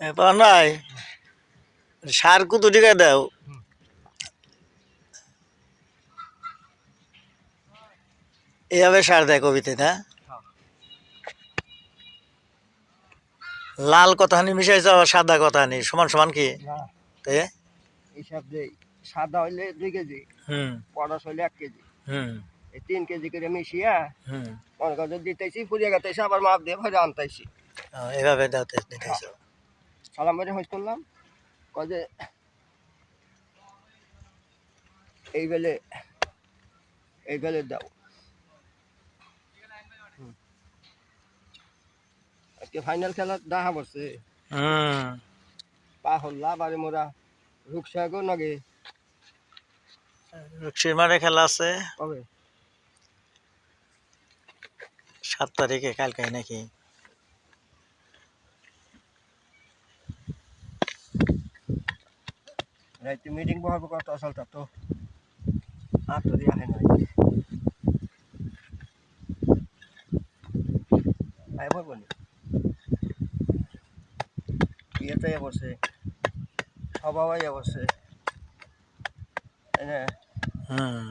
নাই সার কত টাকা দাও? এভাবে সার দেয় কবিতে না। লাল কথানি মিশাইছে আবার সাদা কথানি সমান সমান কি? তে? এইসব যে সাদা হইলে দুই কেজি হুম। পটাশ হইলে এক কেজি। হুম। এই তিন কেজি করে মিশিয়া হুম। মনে করো দিতেছি ফুরিয়ে গেতেছি আবার মাপ দিয়ে ভরে আনতেছি। এভাবে দিতেছ। সালাম বেড়ে হইস করলাম। যে এই বেলে এই বেলে দাও। আজকে ফাইনাল খেলা দেখা পড়ছে। হুম পা হল্লা বারে মোরা রুকসাগো নাগে। রুকসির মাঠে খেলা আছে। কবে? সাত তারিখে কালকে নাকি? রাইতে মিটিং বহাবো আসল তা তো তো আহে নাই ইয়েতে বসে সবাই বসে হুম